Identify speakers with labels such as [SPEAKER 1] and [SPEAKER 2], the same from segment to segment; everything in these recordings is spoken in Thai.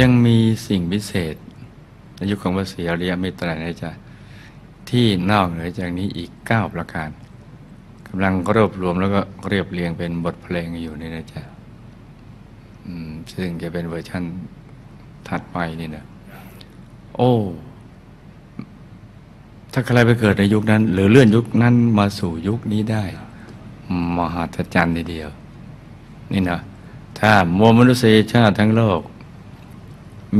[SPEAKER 1] ยังมีสิ่งพิเศษในยุคของพระศรีอริยเมตไตรนะจ๊ะที่นอกเหนือจากนี้อีก 9 ประการกำลังรวบรวมแล้วก็เรียบเรียงเป็นบทเพลงอยู่นี่นะจ๊ะซึ่งจะเป็นเวอร์ชั่นถัดไปนี่นะโอ้ ถ้าใครไปเกิดในยุคนั้น หรือเลื่อนยุคนั้นมาสู่ยุคนี้ได้ มหัศจรรย์ทีเดียว นี่นะถ้ามวลมนุษยชาติทั้งโลก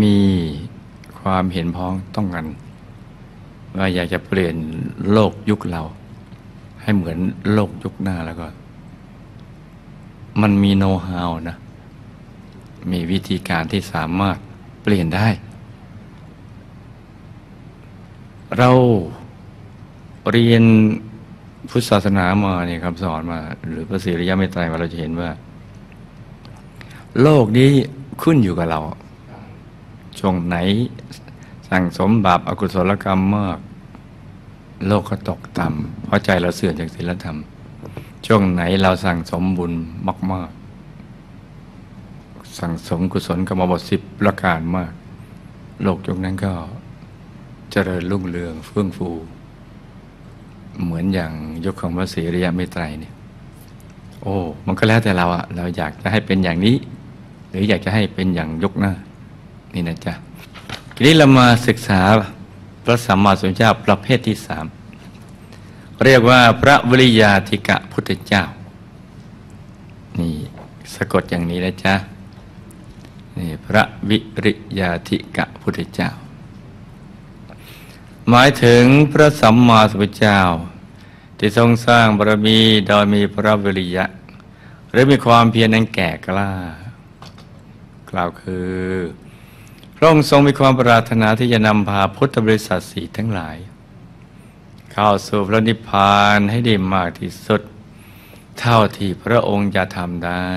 [SPEAKER 1] มีความเห็นพ้องต้องกัน ว่าอยากจะเปลี่ยนโลกยุคเรา ให้เหมือนโลกยุคหน้าแล้วก็ มันมีโน้ตฮาวนะ มีวิธีการที่สามารถเปลี่ยนได้ เราเรียนพุทธศาสนามาเนี่ยคำสอนมา หรือพระศิริยะเมตไตรมาเราจะเห็นว่า โลกนี้ขึ้นอยู่กับเรา ช่วงไหน สั่งสมบาปอากุศลกรรมมาก โลกก็ตกต่ำเพราะใจเราเสื่อมจากศีลธรรม ช่วงไหนเราสั่งสมบุญมาก ๆ สั่งสมกุศลกรรมบทสิบประการมาก โลกยุคนั้นก็เจริญรุ่งเรืองเฟื่องฟู เหมือนอย่างยุคของพระศรีริยเมตไตรเนี่ยโอ้ มันก็แล้วแต่เราอะเราอยากจะให้เป็นอย่างนี้ หรืออยากจะให้เป็นอย่างยุคหน้า นี่นะจ๊ะทีนี้เรามาศึกษาพระสัมมาสัมพุทธเจ้าประเภทที่สามเรียกว่าพระวิริยาธิกะพุทธเจ้า นี่สะกดอย่างนี้นะจ๊ะนี่พระวิริยาธิกะพุทธเจ้า หมายถึงพระสัมมาสัมพุทธเจ้า ที่ทรงสร้างบารมีโดยมีพระวิริยะ หรือมีความเพียรนั้นแก่กล้ากล่าวคือ ระองค์ทรงมีความปรารถนาที่จะนำพาพุทธบริษัทสี่ทั้งหลาย เข้าสู่พระนิพพานให้ได้มากที่สุด เท่าที่พระองค์จะทำได้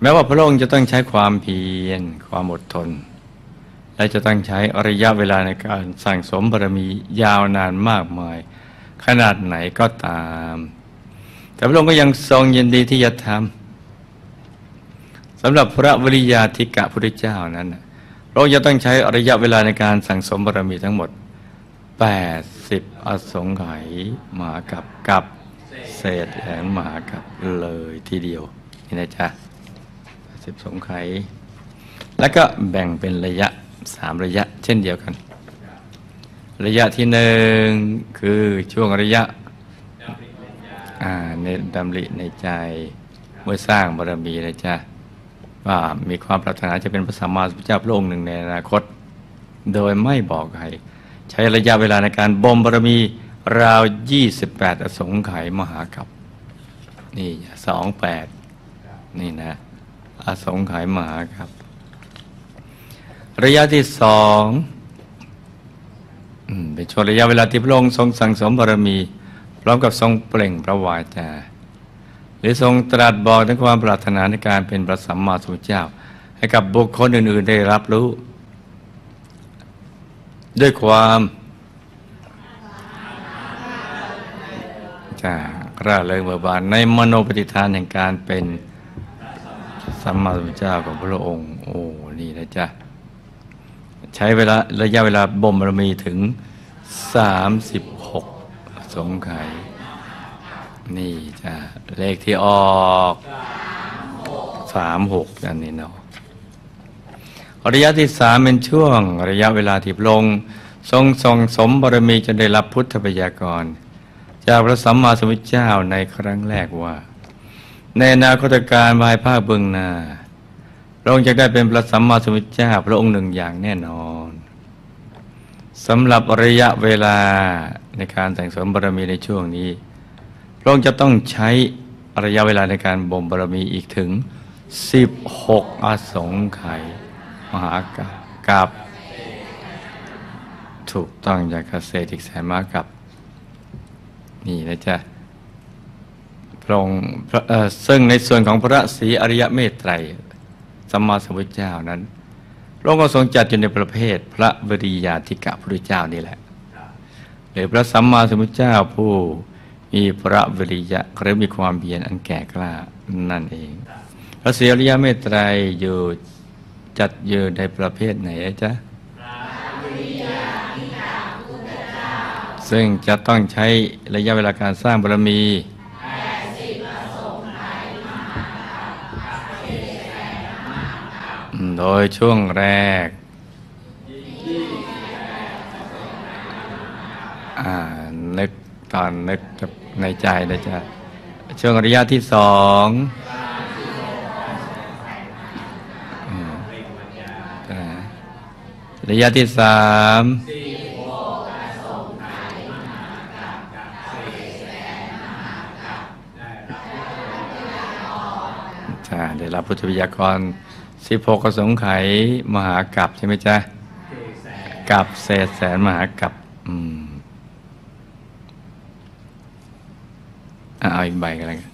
[SPEAKER 1] แม้ว่าพระองค์จะต้องใช้ความเพียรความอดทน และจะต้องใช้อระยะเวลาในการสั่งสมบารมียาวนานมากมาย ขนาดไหนก็ตาม แต่พระองค์ก็ยังทรงยินดีที่จะทำ สำหรับพระวิริยาธิกะพุทธเจ้านั้น เราจะต้องใช้ระยะเวลาในการสั่งสมบารมีทั้งหมด 80 อสงไขยมหากับกับเศษแหนมหากับเลยทีเดียวนี่นะจ๊ะสิบสงไขยแล้วก็แบ่งเป็นระยะสามระยะเช่นเดียวกัน ระยะที่หนึ่งคือช่วงระยะในดำริในใจ เมื่อสร้างบารมีนะจ๊ะ ว่ามีความปรารถนาจะเป็นพระสัมมาสัมพุทธเจ้าพระองค์หนึ่งในอนาคต โดยไม่บอกใครใช้ระยะเวลาในการบ่มบารมีราว 28 อสงไขยมหากับนี่สองแปดนี่นะ อสงไขยมหากับ ระยะที่สองเป็นช่วงระยะเวลาที่พระองค์ทรงสั่งสมบารมี พร้อมกับทรงเปล่งพระวาจา หรือทรงตรัสบอกถึงความปรารถนาในการเป็นพระสัมมาสัมพุทธเจ้า ให้กับบุคคลอื่น ๆ ได้รับรู้ ด้วยความจะร่าเริงเบิกบานในมโนปฏิทานแห่งการเป็นสัมมาสัมพุทธเจ้าของพระองค์ โอ้นี่นะจ๊ะใช้เวลาระยะเวลาบ่มบารมีถึง 36 สงไขย นี่จ้ะเลขที่ออกสามหกอันนี้เนาะระยะที่สามเป็นช่วง ระยะเวลาที่พระองทรงทรงสมบารมีจนได้รับพุทธบัญญากร จากพระสัมมาสัมพุทธเจ้าในครั้งแรกว่า ในนาคตการภายภาคเบื้องหน้าพระองค์จะได้เป็นพระสัมมาสัมพุทธเจ้าพระองค์หนึ่งอย่างแน่นอนสำหรับระยะเวลาในการแต่งสมบารมีในช่วงนี้ ระองค์จะต้องใช้ระยะเวลาในการบ่มบารมีอีกถึง 16 อสงไขยมหากากับถูกต้องจากเกษตรอีกแสนมากับ นี่นะจ๊ะพระองค์ซึ่งในส่วนของพระศรีอริยเมตไตรสัมมาสัมพุทธเจ้านั้นพระองค์ก็ทรงจัดอยู่ในประเภท พระบริยาธิกะพระพุทธเจ้านี่แหละหรือพระสัมมาสัมพุทธเจ้าผู้ มีพระวิริยะหรือมีความเพียรอันแก่กล้านั่นเอง พระเสียริยะเมตไตรอยู่จัดอยู่ในประเภทไหนจ๊ะซึ่งจะต้องใช้ระยะเวลาการสร้างบารมีโดยช่วงแรกอ่านึก ตอนนึกกับในใจนะจ๊ะช่วงระยะที่สองอระยะที่สามจ้าได้รับพุทธวิทยากรสิบหกกสงไขมหากับใช่ไหมจ๊ะกับเศษแสนมหากับอืมอะ เอาอีกใบกันแล้วกัน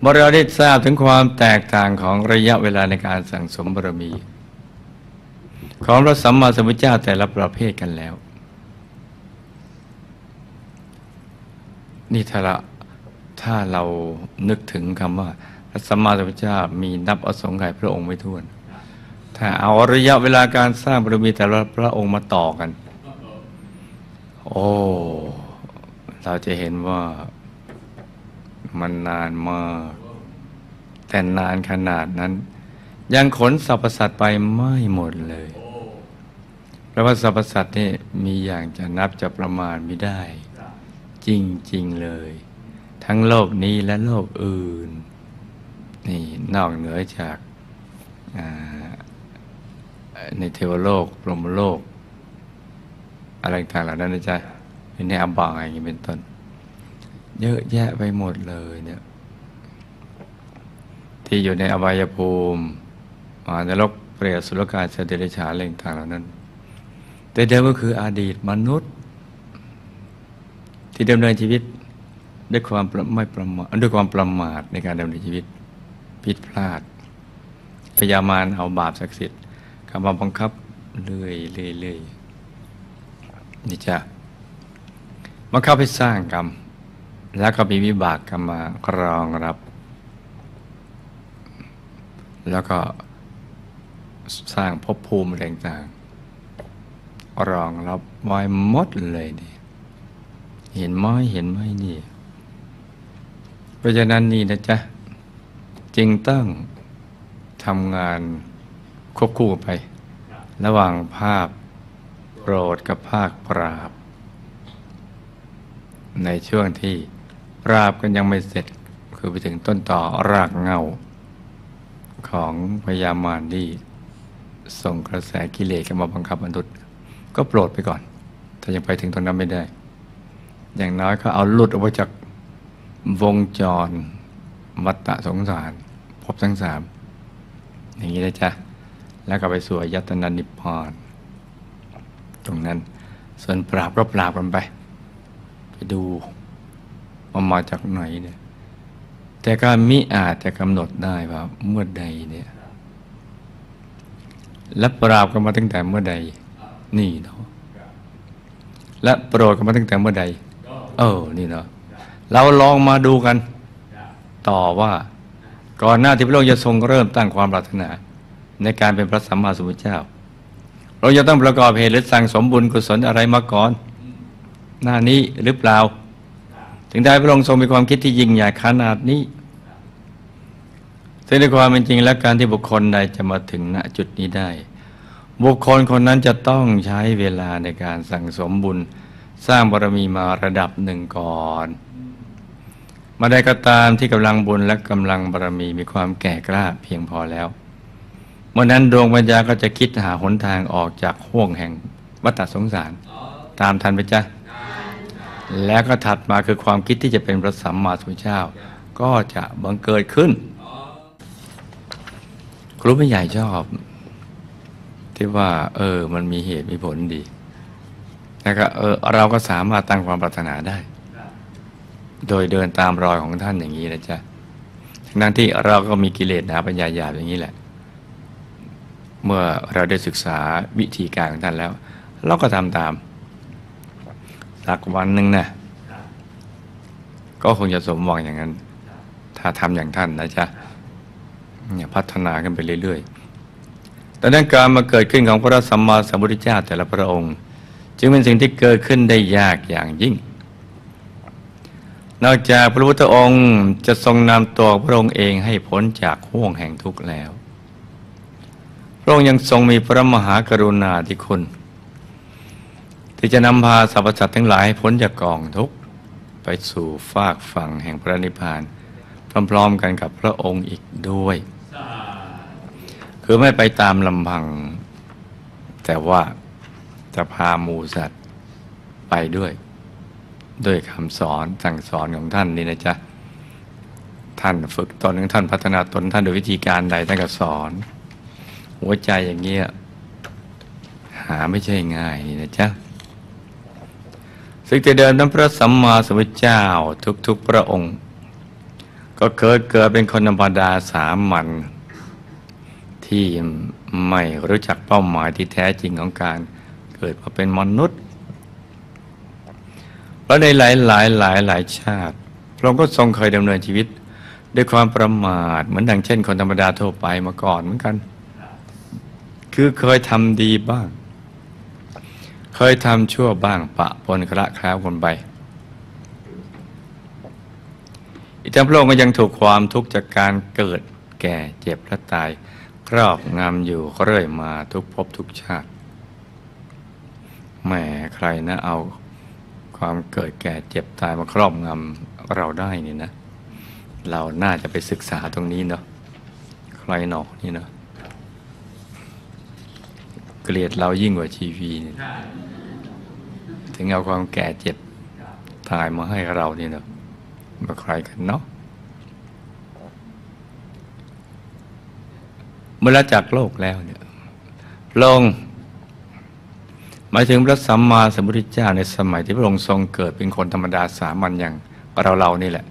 [SPEAKER 1] เมื่อเราได้ทราบถึงความแตกต่างของระยะเวลาในการสั่งสมบารมี ของพระสัมมาสัมพุทธเจ้าแต่ละประเภทกันแล้ว นี่ถ้าเราถ้าเรานึกถึงคำว่า พระสัมมาสัมพุทธเจ้ามีนับอสงไขยพระองค์ไม่ถ้วน ถ้าเอาระยะเวลาการสร้างบารมีแต่ละพระองค์มาต่อกัน โอ้เราจะเห็นว่า มันนานมาก แต่นานขนาดนั้น ยังขนสรรพสัตว์ไปไม่หมดเลยเพราะว่าสรรพสัตว์นี่มีอย่างจะนับจะประมาณไม่ได้ จริง ๆ เลย ทั้งโลกนี้และโลกอื่น นี่นอกเหนือจากาในเทวโลกพรหมโลก อะไรต่างๆเหล่านั้นนะจ๊ะในอบายอย่างนี้เป็นต้น เยอะแยะไปหมดเลยเนี่ย ที่อยู่ในอบายภูมิมานรกเปรตสุรกายสัตว์เดรัจฉานอะไรต่างเหล่านั้น แต่เดิมก็คืออดีตมนุษย์ ที่ดำเนินชีวิตด้วยความไม่ประมาทด้วยความประมาทในการดำเนินชีวิตผิดพลาด พยามารเอาบาปศักดิ์สิทธิ์คำมาบังคับเรื่อยเรื่อยเรื่อยนี่จ้ะบังคับให้สร้างกรรม แล้วก็มีวิบากกรรมารองรับ แล้วก็สร้างภพภูมิอะไรต่างๆรองรับไว้หมดเลยดิเห็นไหมเห็นไหมนี่ เพราะฉะนั้นนี่นะจ๊ะจึงต้องทำงานควบคู่ไป ระหว่างภาคโปรดกับภาคปราบ ในช่วงที่ ราบกันยังไม่เสร็จ คือไปถึงต้นต่อรากเงาของพยามารที่ส่งกระแสกิเลสกันมาบังคับมนุษย์ก็โปรดไปก่อน ถ้ายังไปถึงตรงนั้นไม่ได้ อย่างน้อยก็เอาหลุดออกมาจากวงจรวัฏฏะสงสารพบทั้งสามอย่างนี้นะจ๊ะแล้วก็ไปสู่อายตนะนิพพานตรงนั้น ส่วนปราบก็ปราบกันไป ไปดู ว่ามาจากไหนเนี่ย แต่การมิอาจจะกำหนดได้ว่าเมื่อใดเนี่ย และปราบกันมาตั้งแต่เมื่อใด นี่เนาะและโปรดกันมาตั้งแต่เมื่อใด เออ นี่เนาะเราลองมาดูกัน ต่อว่า ก่อนหน้าที่พระองค์จะทรงเริ่มตั้งความปรารถนา ในการเป็นพระสัมมาสัมพุทธเจ้า เราจะต้องประกอบเหตุหรือสั่งสมบุญกุศลอะไรมาก่อน หน้านี้หรือเปล่า ถึงได้พระองค์ทรงมีความคิดที่ยิ่งใหญ่ขนาดนี้ซึ่งในความเป็นจริงและการที่บุคคลใดจะมาถึงณจุดนี้ได้ บุคคลคนนั้นจะต้องใช้เวลาในการสั่งสมบุญ สร้างบารมีมาระดับหนึ่งก่อนมาได้ก็ตามที่กำลังบุญและกำลังบารมีมีความแก่กล้าเพียงพอแล้วเมื่อนั้นดวงปัญญาก็จะคิดหาหนทางออกจากห่วงแห่งวัฏสงสาร ตามทันไปจ้ะ แล้วก็ถัดมาคือความคิดที่จะเป็นพระสัมมาสัมพุทธเจ้า ก็จะบังเกิดขึ้น ครูไม่ใหญ่ชอบ ที่ว่า เออ มันมีเหตุมีผลดีแล้วก็เออเราก็สามารถตั้งความปรารถนาได้ โดยเดินตามรอยของท่านอย่างนี้นะจ๊ะทั้งที่เราก็มีกิเลสหนาปัญญาหยาบอย่างนี้แหละ เมื่อเราได้ศึกษาวิธีการของท่านแล้ว เราก็ทำตาม สักวันหนึ่งนะก็คงจะสมหวังอย่างนั้น ถ้าทำอย่างท่านนะจ๊ะเนี่ยพัฒนาขึ้นไปเรื่อยดังนั้นการมาเกิดขึ้นของพระสัมมาสัมพุทธเจ้าแต่ละพระองค์ จึงเป็นสิ่งที่เกิดขึ้นได้ยากอย่างยิ่ง นอกจากพระพุทธองค์จะทรงนำตัวพระองค์เองให้พ้นจากห่วงแห่งทุกข์แล้ว พระองค์ยังทรงมีพระมหากรุณาธิคุณ ที่จะนำพาสรรพสัตว์ทั้งหลายพ้นจากกองทุกข์ไปสู่ฟากฝั่งแห่งพระนิพพาน พร้อมๆกันกับพระองค์อีกด้วย คือไม่ไปตามลำพัง แต่ว่าจะพาหมูสัตว์ไปด้วย ด้วยคำสอนสั่งสอนของท่านนี่นะจ๊ะ ท่านฝึกตนของท่านพัฒนาตนท่านโดยวิธีการใดท่านก็สอน หัวใจอย่างเงี้ยหาไม่ใช่ง่ายนี่นะจ๊ะ ซึ่งแต่เดิมนั้นพระสัมมาสัมพุทธเจ้าทุกๆพระองค์ ก็เกิดเกิดเป็นคนธรรมดาสามัญที่ไม่รู้จักเป้าหมายที่แท้จริงของการเกิดมาเป็นมนุษย์เพราะในหลายหลายหลายหลายชาติ พระองค์ก็ทรงเคยดำเนินชีวิต ด้วยความประมาทเหมือนดังเช่น คนธรรมดาทั่วไปมาก่อนเหมือนกัน คือเคยทำดีบ้าง เคยทำชั่วบ้างปะปนคละคล้าวคนไป อีกทั้งพระองค์ก็ยังถูกความทุกข์จากการเกิดแก่เจ็บและตาย ครอบงำอยู่เรื่อยมาทุกภพทุกชาติแหมใครนะเอาความเกิดแก่เจ็บตายมาครอบงำเราได้นี่นะ เราน่าจะไปศึกษาตรงนี้เนาะใครหนอกนี่เนาะ กลียดเรายิ่งกว่าชีวีนี่ถึงเอาความแก่เจ็บตายมาให้เรานี่เนะมาใครกันเนาะเมื่อละจากโลกแล้วเนี่ยลงหมายถึงพระสัมมาสัมพุทธเจ้าในสมัยที่พระองค์ทรงเกิดเป็นคนธรรมดาสามัญอย่างเราเรานี่แหละ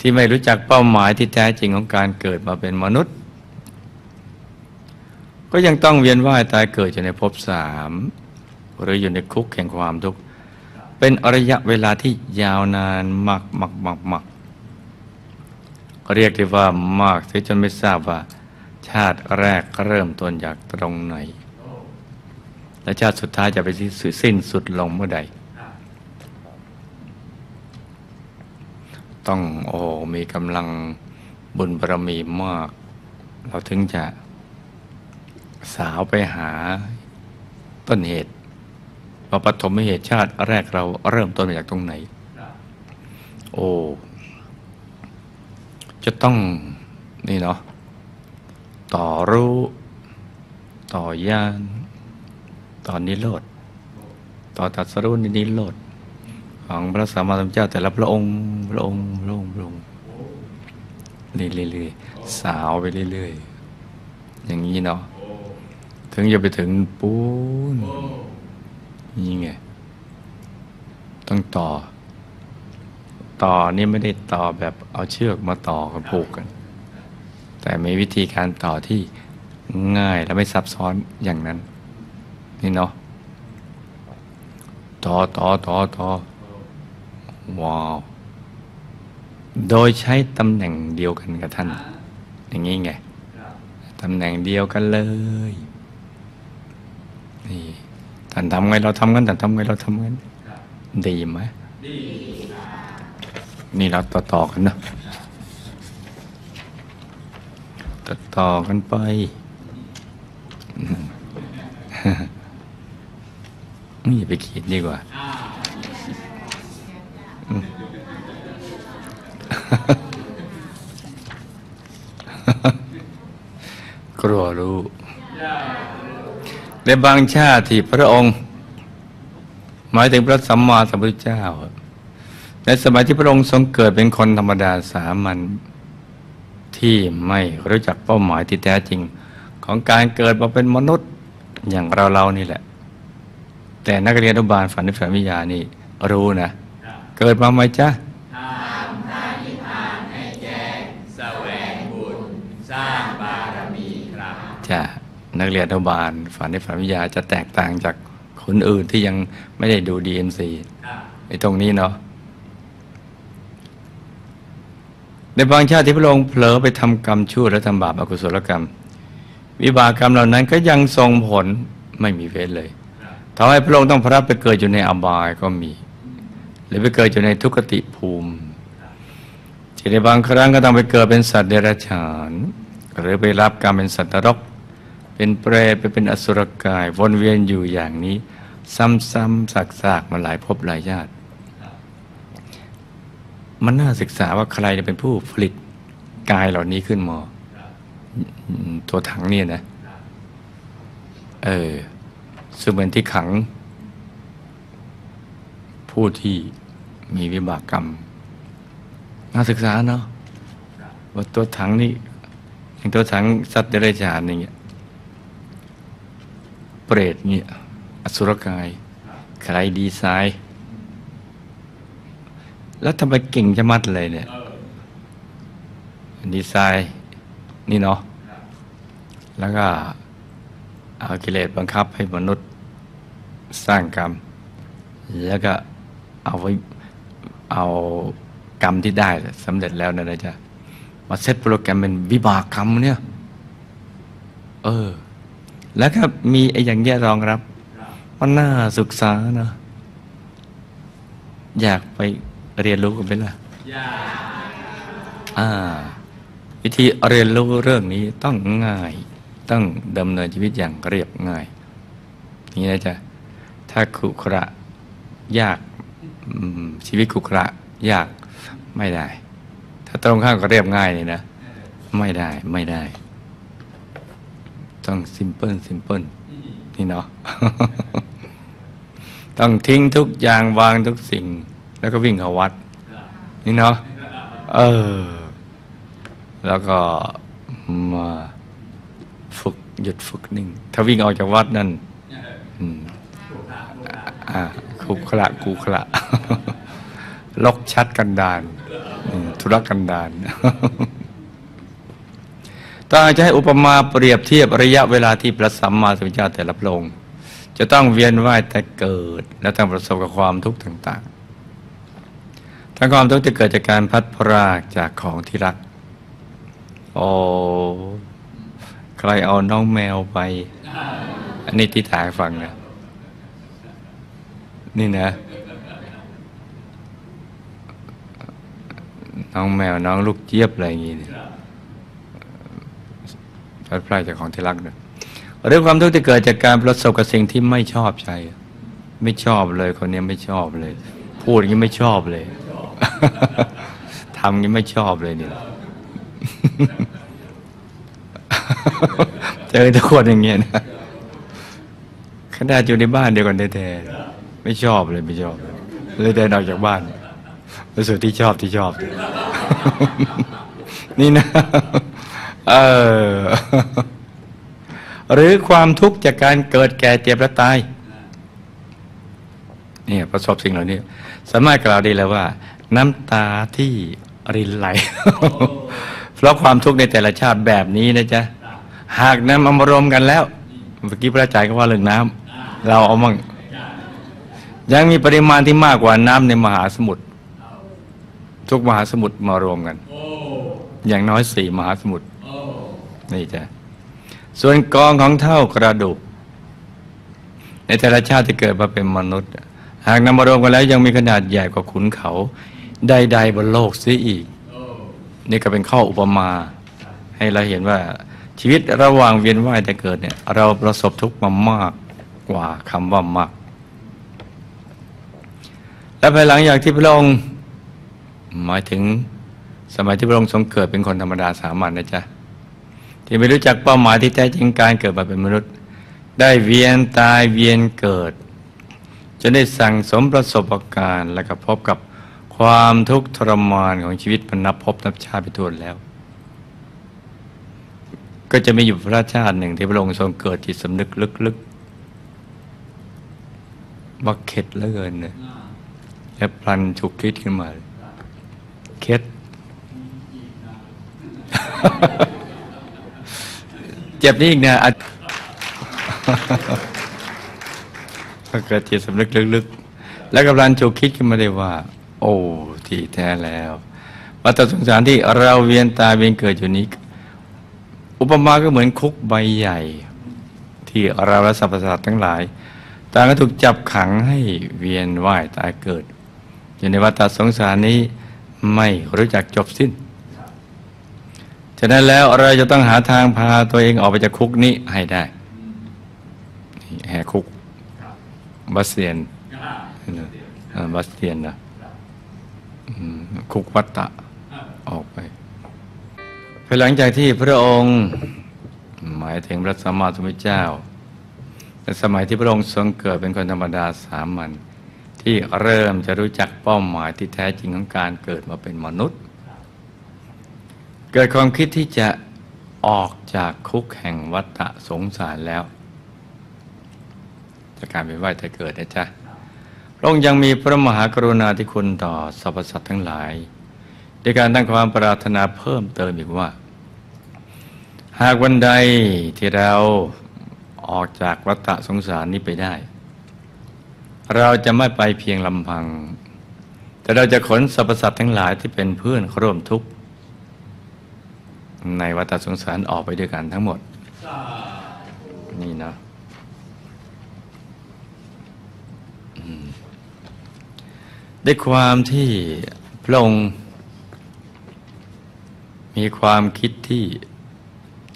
[SPEAKER 1] ที่ไม่รู้จักเป้าหมายที่แท้จริงของการเกิดมาเป็นมนุษย์ ก็ยังต้องเวียนว่ายตายเกิดอยู่ในภพสามหรืออยู่ในคุกแห่งความทุกข์เป็นระยะเวลาที่ยาวนานมากมากมากมากเรียกได้ว่ามากที่จนไม่ทราบว่า ชาติแรกเริ่มต้นจากตรงไหน และชาติสุดท้ายจะไปสิ้นสุดลงเมื่อใด ต้องโอ้มีกำลังบุญบารมีมาก เราถึงจะ สาวไปหาต้นเหตุว่าปฐมเหตุชาติแรกเราเริ่มต้นมาจากตรงไหน โอ้ จะต้องนี่เนาะต่อรู้ ต่อยาน ต่อนนิโรธต่อตัดสรุนิโรธของพระสัมมาสัมพุทธเจ้าแต่ละพระองค์พระองค์พระองค์พระองค์เรื่อยๆสาวไปเรื่อยๆอย่างนี้เนาะ ถึงจะไปถึงปูนนี่ไงต้องต่อ ต่อนี่ไม่ได้ต่อแบบเอาเชือกมาต่อกันผูกกัน แต่มีวิธีการต่อที่ง่ายและไม่ซับซ้อนอย่างนั้น นี่เนาะต่อต่อต่อต่อว้าว โดยใช้ตำแหน่งเดียวกันกับท่าน อย่างนี้ไงตำแหน่งเดียวกันเลย นี่ท่านทำไงเราทำกันท่านทำไงเราทำกันดีไหมดีนี่เราต่อต่อกันนะต่อต่อกันไปนี่ไปขีดดีกว่ากลัวรู้ ในบางชาติที่พระองค์ หมายถึงพระสัมมาสัมพุทธเจ้า ในสมัยที่พระองค์ทรงเกิดเป็นคนธรรมดาสามัญที่ไม่รู้จักเป้าหมายที่แท้จริง ของการเกิดมาเป็นมนุษย์อย่างเราเรานี่แหละ แต่นักเรียนอนุบาลฝันในฝันวิทยานี่รู้นะ เกิดมาไหมจ๊ะ นักเรียนอนุบาลฝันในฝันวิทยาจะแตกต่างจากคนอื่นที่ยังไม่ได้ดู DMC ในตรงนี้เนาะในบางชาติที่พระองค์เผลอไปทำกรรมชั่วและทำบาปอกุศลกรรม วิบากกรรมเหล่านั้นก็ยังส่งผลไม่มีเว้นเลยทำให้พระองค์ต้องพระไปเกิดอยู่ในอบายก็มี หรือไปเกิดอยู่ในทุกขติภูมิทีในบางครั้งก็ต้องไปเกิดเป็นสัตว์เดรัจฉาน หรือไปรับกรรมเป็นสัตว์นรก เป็นเปรตไปเป็นอสุรกาย วนเวียนอยู่อย่างนี้ ซ้ำๆซากๆมาหลายภพหลายญาติมันน่าศึกษาว่าใครจะเป็นผู้ผลิตกายเหล่านี้ขึ้นมาอืมตัวถังเนี่ยนะ เออซึ่งเป็นที่ขัง ผู้ที่มีวิบากกรรม น่าศึกษาเนาะว่าตัวถังนี่อย่างตัวถังสัตว์เดรัจฉานอย่างเงี้ย เปรตเนี่ยอสุรกาย ใครดีไซน์แล้วทำไมเก่งจะมัดเลยเนี่ยดีไซน์นี่เนาะแล้วก็เอากิเลสบังคับให้มนุษย์สร้างกรรม แล้วก็เอาไว้เอากรรมที่ได้สำเร็จแล้วนะนะจ๊ะมาเซตโปรแกรมเป็นวิบากกรรมเนี่ย เออ แล้วก็มีไอ้อย่างเงี้ยรองรับมันน่าศึกษานะ อยากไปเรียนรู้กันไหมล่ะอ่า วิธีเรียนรู้เรื่องนี้ต้องง่าย ต้องดำเนินชีวิตอย่างเรียบง่าย นี่นะจ๊ะถ้าขรุขระยากอืมชีวิตขรุขระยากไม่ได้ ถ้าตรงข้ามก็เรียบง่ายนี่นะ ไม่ได้ไม่ได้ ต้องซิมเพิลซิมเพิลนี่เนาะต้องทิ้งทุกอย่างวางทุกสิ่ง แล้วก็วิ่งเข้าวัด นี่เนาะเออ แล้วก็มาฝึกหยุดฝึกนิ่ง ถ้าวิ่งออกจากวัดนั่นอืมอ่าคุขระกูขระลกชัดกันดานธุรกันดาน ต้องจะให้อุปมาเปรียบเทียบระยะเวลาที่พระสัมมาสัมพุทธเจ้าแต่ละพระองค์จะต้องเวียนว่ายแต่เกิด และต้องประสบกับความทุกข์ต่างๆ ทั้งความทุกข์ที่เกิดจากการพัดพรากจากของที่รัก โอ้ใครเอาน้องแมวไป อันนี้ที่ถายฟังนะ นี่นะ น้องแมวน้องลูกเจี๊ยบอะไรอย่างงี้เนี่ย พลัดพรากจากของที่รักเนี่ยหรือความทุกข์ที่เกิดจากการประสบกับสิ่งที่ไม่ชอบใจ ไม่ชอบเลยคนนี้ไม่ชอบเลย พูดอย่างนี้ไม่ชอบเลยทำอย่างนี้ไม่ชอบเลยเนี่ยเจอทุกคนอย่างเงี้ยนะขนาดอยู่ในบ้านเดียวกันแท้ๆไม่ชอบเลยไม่ชอบเลยเลยเดินออกจากบ้านรู้สึกที่ชอบที่ชอบ นี่นะ เออ หรือความทุกข์จากการเกิดแก่เจ็บและตายเนี่ยประสบสิ่งเหล่านี้ สามารถกล่าวได้แล้วว่า น้ำตาที่รินไหล เพราะความทุกข์ในแต่ละชาติแบบนี้นะจ๊ะหากนำเอามารวมกันแล้วเมื่อกี้พระอาจารย์ก็ว่าเรื่องน้ำเราเอามั่งยังมีปริมาณที่มากกว่าน้ำในมหาสมุทรทุกมหาสมุทรมารวมกัน อย่างน้อยสี่มหาสมุทร นี่จ้ะส่วนกองของเท่ากระดูก ในแต่ละชาติที่เกิดมาเป็นมนุษย์ หากนำมารวมกันแล้วยังมีขนาดใหญ่กว่าขุนเขาใดๆบนโลกเสียอีก นี่ก็เป็นข้ออุปมา ให้เราเห็นว่าชีวิตระหว่างเวียนว่ายแต่เกิดเนี่ย เราประสบทุกข์มามากกว่าคำว่ามาก และภายหลังจากที่พระองค์หมายถึงสมัยที่พระองค์ทรงเกิดเป็นคนธรรมดาสามัญนะจ๊ะ ที่ไม่รู้จักเป้าหมายที่แท้จริงการเกิดมาเป็นมนุษย์ ได้เวียนตายเวียนเกิดจนได้สั่งสมประสบการณ์และก็พบกับความทุกข์ทรมานของชีวิตมันนับพบนับชาติไปทั่วแล้ว ก็จะมีอยู่พระชาติหนึ่งที่พระองค์ทรงเกิดจิตสำนึกลึกๆว่าเข็ดเหลือเกินเนี่ยและพลันฉุกคิดขึ้นมา เข็ด เจ็บนี่อีกนะอะก็เกิดจิตสำนึกลึกๆ แล้วกำลังจุกคิดขึ้นมาได้ว่า โอ้ที่แท้แล้ววัฏสงสารที่เราเวียนตายเวียนเกิดอยู่นี้ อุปมาก็เหมือนคุกใบใหญ่ ที่เราและสรรพสัตว์ทั้งหลายต่างก็ถูกจับขังให้เวียนว่ายตายเกิด อยู่ในวัฏสงสารนี้ไม่รู้จักจบสิ้น ฉะนั้นแล้วเราจะต้องหาทางพาตัวเองออกไปจากคุกนี้ให้ได้นี่แหกคุกบัสเซียนเอ่อบัสเตียนนะอืมคุกวัตตะออกไปภายหลังจากที่พระองค์ หมายถึงพระสัมมาสัมพุทธเจ้าในสมัยที่พระองค์ทรงเกิดเป็นคนธรรมดาสามัญที่เริ่มจะรู้จักเป้าหมายที่แท้จริงของการเกิดมาเป็นมนุษย์ เกิดความคิดที่จะออกจากคุกแห่งวัฏสงสารแล้วจากการเป็นว่ายแต่เกิดนะจ๊ะพระองค์ยังมีพระมหากรุณาธิคุณต่อสรรพสัตว์ทั้งหลายด้วยการตั้งความปรารถนาเพิ่มเติมอีกว่า หากวันใดที่เราออกจากวัฏสงสารนี้ไปได้ เราจะไม่ไปเพียงลำพัง แต่เราจะขนสรรพสัตว์ทั้งหลายที่เป็นเพื่อนร่วมทุกข์ ในวัฏสงสารออกไปด้วยกันทั้งหมด นี่นะอืมด้วยความที่พระองค์มีความคิดที่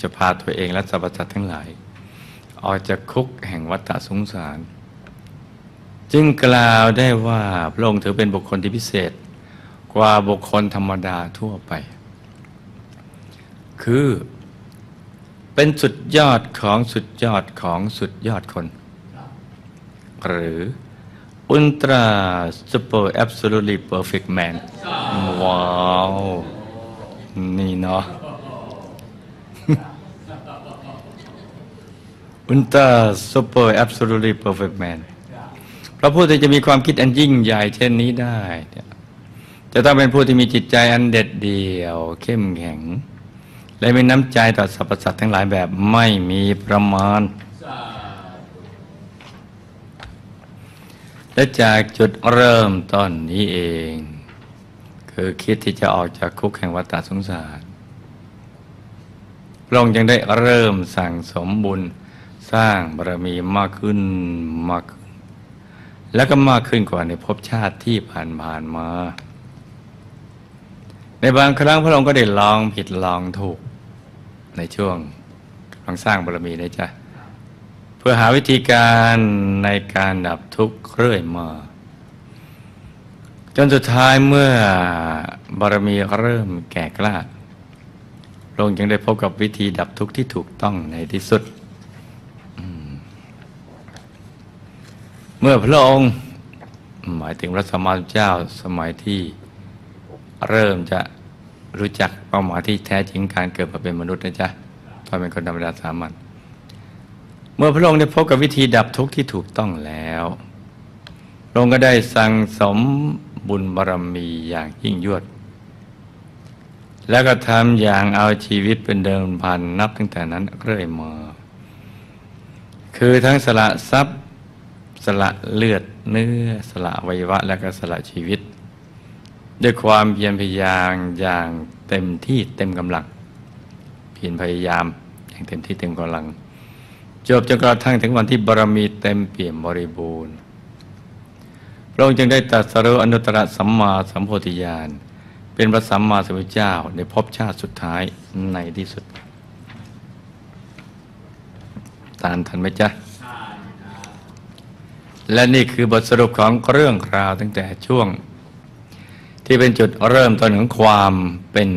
[SPEAKER 1] จะพาตัวเองและสรรพสัตว์ทั้งหลาย ออกจากคุกแห่งวัฏสงสาร จึงกล่าวได้ว่าพระองค์ถือเป็นบุคคลที่พิเศษ กว่าบุคคลธรรมดาทั่วไป คือ เป็นสุดยอดของสุดยอดของสุดยอดคน หรืออุลตราซูเปอร์แอบสูต l เพอร์เฟกแมนว้าว นี่เนาะอุลตราซูเปอร์แอบสูต l เพอร์เฟกแมนพระผู้ที่จะมีความคิดอันยิ่งใหญ่เช่นนี้ได้ จะต้องเป็นผู้ที่มีจิตใจอันเด็ดเดี่ยว เข้มแข็ง และมีน้ำใจต่อสรรพสัตว์ทั้งหลายแบบไม่มีประมาณ และจากจุดเริ่มต้นนี้เอง คือคิดที่จะออกจากคุกแห่งวัฏสงสารพระองค์ยังได้เริ่มสั่งสมบุญสร้างบารมีมากขึ้นมากขึ้น แล้วก็มากขึ้นกว่าในภพชาติที่ผ่านๆมา ในบางครั้งพระองค์ก็ได้ลองผิดลองถูก ในช่วงกำลังสร้างบารมีนะจ๊ะเพื่อหาวิธีการในการดับทุกข์เรื่อยมา จนสุดท้ายเมื่อบารมีเริ่มแก่กล้าพระองค์จึงได้พบกับวิธีดับทุกข์ที่ถูกต้องในที่สุด เมื่อพระองค์หมายถึงพระสัมมาสัมพุทธเจ้าสมัยที่เริ่มจะ รู้จักเป้าหมายที่แท้จริงการเกิดมาเป็นมนุษย์นะจ๊ะตอนเป็นคนธรรมดาสามัญเมื่อพระองค์ได้พบกับวิธีดับทุกข์ที่ถูกต้องแล้วพระองค์ก็ได้สั่งสมบุญบารมีอย่างยิ่งยวด แล้วก็ทำอย่างเอาชีวิตเป็นเดิมพันนับตั้งแต่นั้นเรื่อยมาคือทั้งสละทรัพย์ สละเลือดเนื้อ สละวัยวะ และก็สละชีวิต ด้วยความเพียรพยายามอย่างเต็มที่เต็มกำลัง เพียรพยายามอย่างเต็มที่เต็มกำลัง จบจนกระทั่งถึงวันที่บารมีเต็มเปี่ยมบริบูรณ์พระองค์จึงได้ตรัสรู้อนุตตรสัมมาสัมโพธิญาณเป็นพระสัมมาสัมพุทธเจ้าในภพชาติสุดท้ายในที่สุดตามทันไหมจ๊ะและนี่คือบทสรุปของเรื่องราวตั้งแต่ช่วง ที่เป็นจุดเริ่มต้นของความเป็น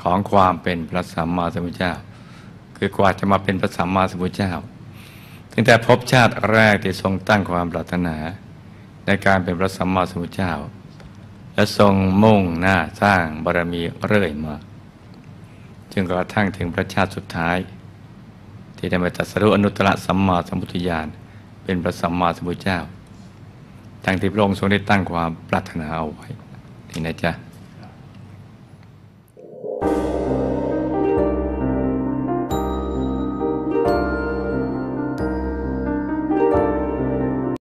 [SPEAKER 1] ของความเป็นพระสัมมาสัมพุทธเจ้า คือกว่าจะมาเป็นพระสัมมาสัมพุทธเจ้าตั้งแต่ภพชาติแรกที่ทรงตั้งความปรารถนาในการเป็นพระสัมมาสัมพุทธเจ้า และทรงมุ่งหน้าสร้างบารมีเรื่อยมาจนกระทั่งถึงพระชาติสุดท้าย ที่ได้มาตรัสรู้อนุตตรสัมมาสัมพุทธญาณเป็นพระสัมมาสัมพุทธเจ้าทั้งที่พระองค์ทรงได้ตั้งความปรารถนาเอาไว้ นี่นะจ๊ะ